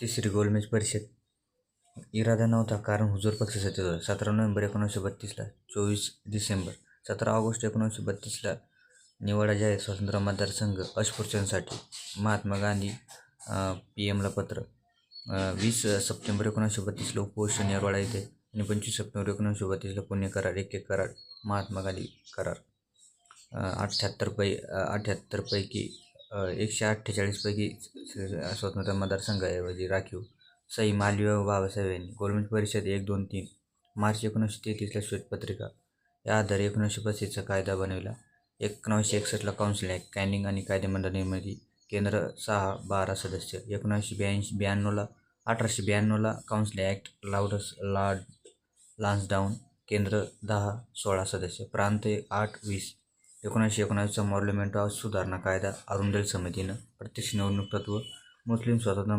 तिसरी गोलमेज परिषद. इरादा नव्हता कारण हुजूर पक्ष सत्तेत होता सतरा नोव्हेंबर एकोणीसशे बत्तीसला चोवीस डिसेंबर सतरा ऑगस्ट एकोणीसशे बत्तीसला निवाडा जाहीर स्वातंत्र्य मतदारसंघ अस्पृश्यांसाठी महात्मा गांधी पी एमला पत्र. वीस सप्टेंबर एकोणीसशे बत्तीसला उपोषण निरवाडा येथे आणि पंचवीस सप्टेंबर एकोणीसशे बत्तीसला पुणे करार एक एक करार महात्मा गांधी करार. अठ्ठ्याहत्तर पै अठ्ठ्याहत्तरपैकी एकशे अठ्ठेचाळीसपैकी स्वतंत्र मतदारसंघाऐवजी राखीव. सई मालवीय व बाबासाहेब यांनी गोलमेज परिषद एक दोन तीन मार्च एकोणीसशे तेहतीसला श्वेतपत्रिका या आधारे एकोणीसशे पस्तीसचा कायदा बनविला. एकोणीसशे एकसष्टला काउन्सिल ॲक्ट कॅनिंग आणि कायदेमंडळ निर्मिती केंद्र सहा बारा सदस्य. एकोणीसशे ब्याऐंशी ब्याण्णवला अठराशे ब्याण्णवला काउन्सिल ॲक्ट लाउडस लाड लान्सडाऊन केंद्र दहा सोळा सदस्य. प्रांत आठ वीस. एकोणीसशे एकोणावीसचा मॉर्लिमेंटो सुधारणा कायदा अरुंदल समितीनं प्रत्यक्ष निवडणूक तत्त्व मुस्लिम स्वातंत्र्य